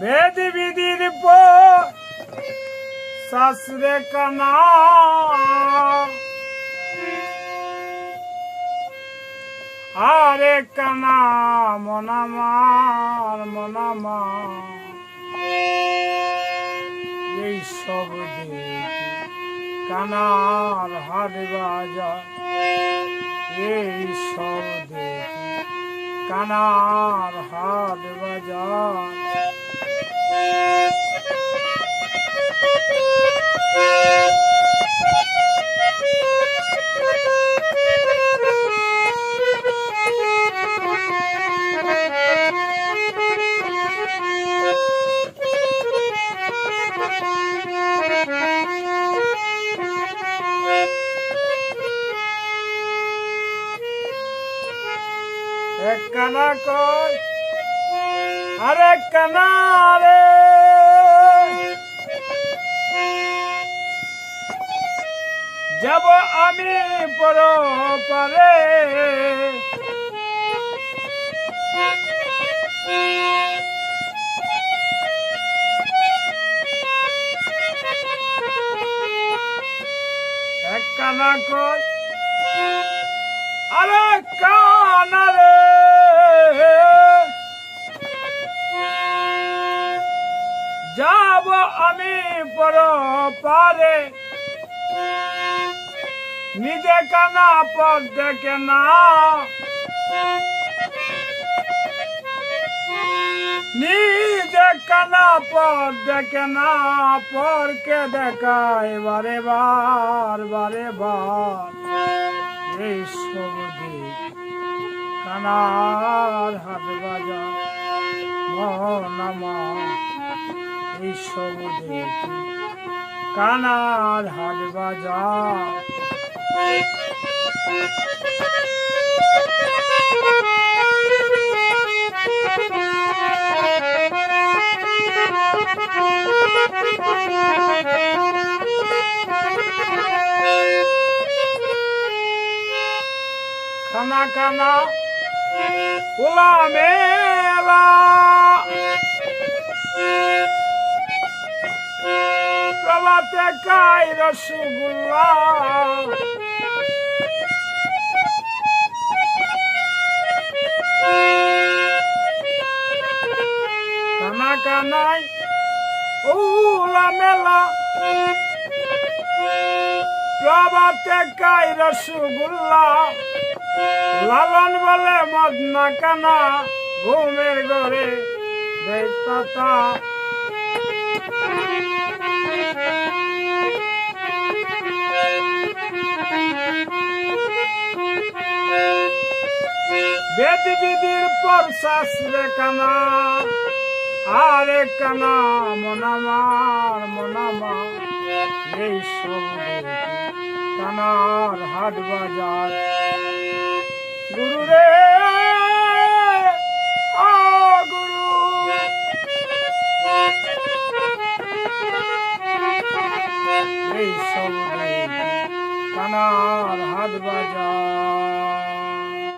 বেদ বিদির প শাস্ত্রে কানা। আরে কানা মনামার মনামার এই সব কানার হাট বাজার, এই সব কানার হাট বাজার। Ekana koy. আরে কানা রে যাব আমি পর পারে এক কানা কয় আরে কানা রে যাব আমি পর পারে নিজে কানা পর দেখে না। নিজে কানা পর দেখে না। পরকে দেখায় বারে বার বারে বার। এই সব কানার হাত বাজার মনামা এই সব কানার হাট বাজার। খানা খানা ওলা মেলা প্রভাতে খাই রসগোল্লা। কানা কানাই ওলা মেলা। প্রভাতে খাই রসগোল্লা। লালন বলে মদনা কানা, ঘুমের ঘরে দেয় পাতা। বেদ বিধির পর শাস্ত্রে কানা, আরে কানা মনামার মনামার এই সব কানার হাট বাজার। গুরু এই দেখি কানার হাত বাজার